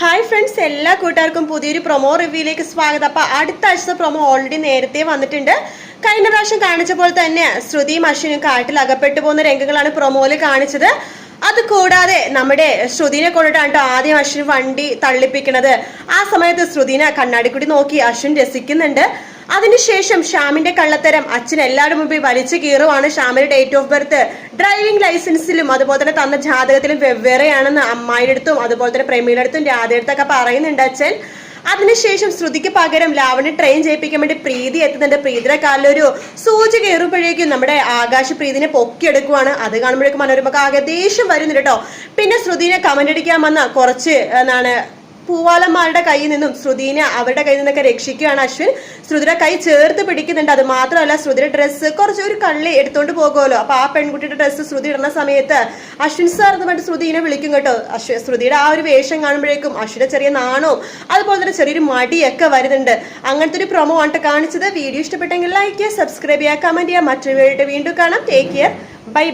Hi friends എല്ലാ കൂട്ടുകാർക്കും പുതിയൊരു പ്രൊമോ റിവ്യൂയിലേക്ക് സ്വാഗതം. അപ്പൊ അടുത്ത ആഴ്ചത്തെ പ്രൊമോ ഓൾറെഡി നേരത്തെ വന്നിട്ടുണ്ട്. കഴിഞ്ഞ പ്രാവശ്യം കാണിച്ച പോലെ തന്നെ ശ്രുതിയും അശ്വിനും കാട്ടിൽ അകപ്പെട്ടു പോകുന്ന രംഗങ്ങളാണ് പ്രൊമോയിൽ കാണിച്ചത്. അത് കൂടാതെ നമ്മുടെ ശ്രുതിനെ കൊണ്ടിട്ടാണ് കേട്ടോ ആദ്യം അശ്വിൻ വണ്ടി തള്ളിപ്പിക്കണത്. ആ സമയത്ത് ശ്രുതിനെ കണ്ണാടിക്കുടി നോക്കി അശ്വിൻ രസിക്കുന്നുണ്ട്. അതിനുശേഷം ഷ്യാമിന്റെ കള്ളത്തരം അച്ഛൻ എല്ലാവരും മുമ്പിൽ വലിച്ചു കീറുവാണ് ഷ്യാമിന്റെ ഡേറ്റ് ഓഫ് ബർത്ത് ഡ്രൈവിംഗ് ലൈസൻസിലും അതുപോലെ തന്നെ തന്ന ജാതകത്തിലും വെവ്വേറെയാണെന്ന് അമ്മായിയുടെ അടുത്തും അതുപോലെ തന്നെ പ്രേമിയുടെ അടുത്തും രാധയുടെ പറയുന്നുണ്ട് അച്ഛൻ. അതിനുശേഷം ശ്രുതിക്ക് പകരം ലാവണി ട്രെയിൻ ചെയ്യിപ്പിക്കാൻ വേണ്ടി പ്രീതി എത്തുന്നുണ്ട്. പ്രീതിയുടെ കാലിലൊരു സൂചി കയറുമ്പോഴേക്കും നമ്മുടെ ആകാശ പ്രീതിനെ പൊക്കിയെടുക്കുവാണ്. അത് കാണുമ്പോഴേക്കും മനോരമക്ക് ആകെ ദേഷ്യം വരുന്നുണ്ട് കേട്ടോ. പിന്നെ ശ്രുതിനെ കമന്റ് അടിക്കാൻ വന്ന കുറച്ച് എന്താണ് പൂവാലന്മാരുടെ കയ്യിൽ നിന്നും ശ്രുതിനെ അവരുടെ കയ്യിൽ നിന്നൊക്കെ രക്ഷിക്കുകയാണ് അശ്വിൻ. ശ്രുതിയുടെ കൈ ചേർത്ത് പിടിക്കുന്നുണ്ട്. അത് മാത്രമല്ല ശ്രുതിയുടെ ഡ്രസ്സ് കുറച്ച് ഒരു കള്ളി എടുത്തോണ്ട് പോകുമല്ലോ. അപ്പൊ ആ പെൺകുട്ടിയുടെ ഡ്രസ്സ് ശ്രുതി ഇടുന്ന സമയത്ത് അശ്വിൻ സാർ എന്ന് പറഞ്ഞിട്ട് ശ്രുതിനെ വിളിക്കും കേട്ടോ. അശ്വിൻ ശ്രുതിയുടെ ആ ഒരു വേഷം കാണുമ്പോഴേക്കും അശ്വിന്റെ ചെറിയ നാണവും അതുപോലെ തന്നെ ചെറിയൊരു മടിയൊക്കെ വരുന്നുണ്ട്. അങ്ങനത്തെ ഒരു പ്രൊമോ ആണ് കാണിച്ചത്. വീഡിയോ ഇഷ്ടപ്പെട്ടെങ്കിൽ ലൈക്ക് ചെയ്യുക സബ്സ്ക്രൈബ് ചെയ്യുക കമന്റ് ചെയ്യുക. മറ്റൊരു വീഡിയോ വീണ്ടും കാണാം. Take care bye bye